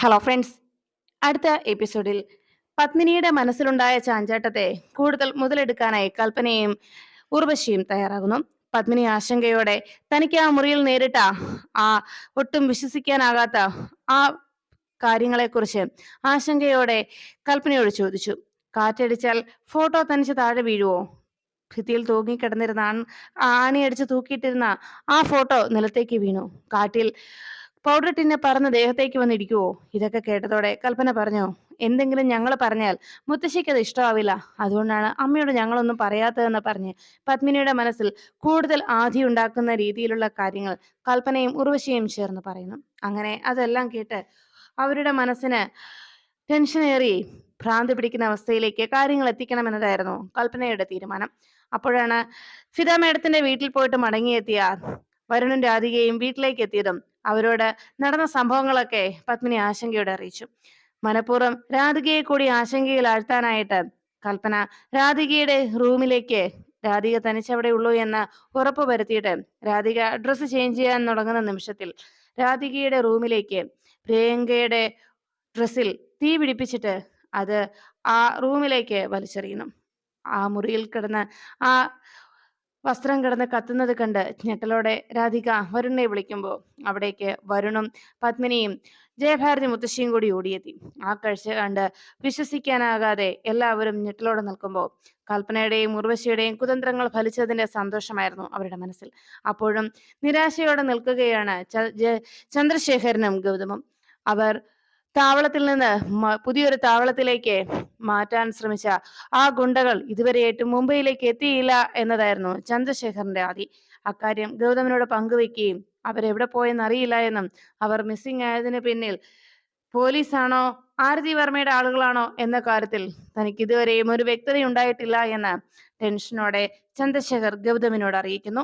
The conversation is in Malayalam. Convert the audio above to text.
ഹലോ ഫ്രണ്ട്സ് അടുത്ത എപ്പിസോഡിൽ പത്മിനിയുടെ മനസ്സിലുണ്ടായ ചാഞ്ചാട്ടത്തെ കൂടുതൽ മുതലെടുക്കാനായി കൽപ്പനയും ഉർവശിയും തയ്യാറാകുന്നു. പത്മിനി ആശങ്കയോടെ തനിക്ക് ആ മുറിയിൽ നേരിട്ട ആ ഒട്ടും വിശ്വസിക്കാനാകാത്ത ആ കാര്യങ്ങളെക്കുറിച്ച് ആശങ്കയോടെ കൽപ്പനയോട് ചോദിച്ചു. കാറ്റടിച്ചാൽ ഫോട്ടോ തനിച്ച് താഴെ വീഴുവോ? ഭിത്തിയിൽ തൂങ്ങിക്കിടന്നിരുന്ന ആണി ആണിയടിച്ച് തൂക്കിയിട്ടിരുന്ന ആ ഫോട്ടോ നിലത്തേക്ക് വീണു. കാറ്റിൽ പൗഡർ ടിന്നെ പറന്ന് ദേഹത്തേക്ക് വന്നിരിക്കുവോ ഇതൊക്കെ കേട്ടതോടെ കൽപ്പന പറഞ്ഞു? എന്തെങ്കിലും ഞങ്ങൾ പറഞ്ഞാൽ മുത്തശ്ശിക്ക് അത് ഇഷ്ടമാവില്ല. അതുകൊണ്ടാണ് അമ്മയോട് ഞങ്ങളൊന്നും പറയാത്തതെന്ന് പറഞ്ഞ് പത്മിനിയുടെ മനസ്സിൽ കൂടുതൽ ആധി ഉണ്ടാക്കുന്ന രീതിയിലുള്ള കാര്യങ്ങൾ കൽപ്പനയും ഉർവശിയും ചേർന്ന് പറയുന്നു. അങ്ങനെ അതെല്ലാം കേട്ട് അവരുടെ മനസ്സിന് ടെൻഷനേറി ഭ്രാന്തി പിടിക്കുന്ന അവസ്ഥയിലേക്ക് കാര്യങ്ങൾ എത്തിക്കണമെന്നതായിരുന്നു കൽപ്പനയുടെ തീരുമാനം. അപ്പോഴാണ് ഫിദ മേഡത്തിന്റെ വീട്ടിൽ പോയിട്ട് മടങ്ങിയെത്തിയ വരുണും രാധികയും വീട്ടിലേക്ക് എത്തിയതും അവരോട് നടന്ന സംഭവങ്ങളൊക്കെ പത്മിനി ആശങ്കയോടെ അറിയിച്ചു. മനഃപൂർവം രാധികയെ കൂടി ആശങ്കയിൽ ആഴ്ത്താനായിട്ട് കൽപ്പന രാധികയുടെ റൂമിലേക്ക് രാധിക തനിച്ചവിടെ ഉള്ളൂ എന്ന് ഉറപ്പ് വരുത്തിയിട്ട് രാധിക ഡ്രസ്സ് ചേഞ്ച് ചെയ്യാൻ തുടങ്ങുന്ന നിമിഷത്തിൽ രാധികയുടെ റൂമിലേക്ക് പ്രിയങ്കയുടെ ഡ്രസ്സിൽ തീ പിടിപ്പിച്ചിട്ട് അത് ആ റൂമിലേക്ക് വലിച്ചെറിയുന്നു. ആ മുറിയിൽ കിടന്ന് ആ വസ്ത്രം കിടന്ന് കത്തുന്നത് കണ്ട് ഞെട്ടലോടെ രാധിക വരുണിനെ വിളിക്കുമ്പോൾ അവിടേക്ക് വരുണും പത്മിനിയും ജയഭാരതി മുത്തശ്ശിയും കൂടി ഓടിയെത്തി. ആ കാഴ്ച കണ്ട് വിശ്വസിക്കാനാകാതെ എല്ലാവരും ഞെട്ടലോടെ നിൽക്കുമ്പോൾ കൽപ്പനയുടെയും ഉർവശിയുടെയും കുതന്ത്രങ്ങൾ ഫലിച്ചതിന്റെ സന്തോഷമായിരുന്നു അവരുടെ മനസ്സിൽ. അപ്പോഴും നിരാശയോടെ നിൽക്കുകയാണ് ചന്ദ്രശേഖരനും ഗൗതമും. അവർ താവളത്തിൽ നിന്ന് പുതിയൊരു താവളത്തിലേക്ക് മാറ്റാൻ ശ്രമിച്ച ആ ഗുണ്ടകൾ ഇതുവരെയായിട്ടും മുംബൈയിലേക്ക് എത്തിയില്ല എന്നതായിരുന്നു ചന്ദ്രശേഖറിന്റെ ആദി. അക്കാര്യം ഗൗതമനോട് പങ്കുവെക്കുകയും അവരെവിടെ പോയെന്ന് അറിയില്ല എന്നും അവർ മിസ്സിംഗ് ആയതിന് പിന്നിൽ പോലീസാണോ ആരതി വർമ്മയുടെ ആളുകളാണോ എന്ന കാര്യത്തിൽ തനിക്ക് ഇതുവരെയും ഒരു വ്യക്തത ഉണ്ടായിട്ടില്ല എന്ന് ടെൻഷനോടെ ചന്ദ്രശേഖർ ഗൗതമിനോട് അറിയിക്കുന്നു.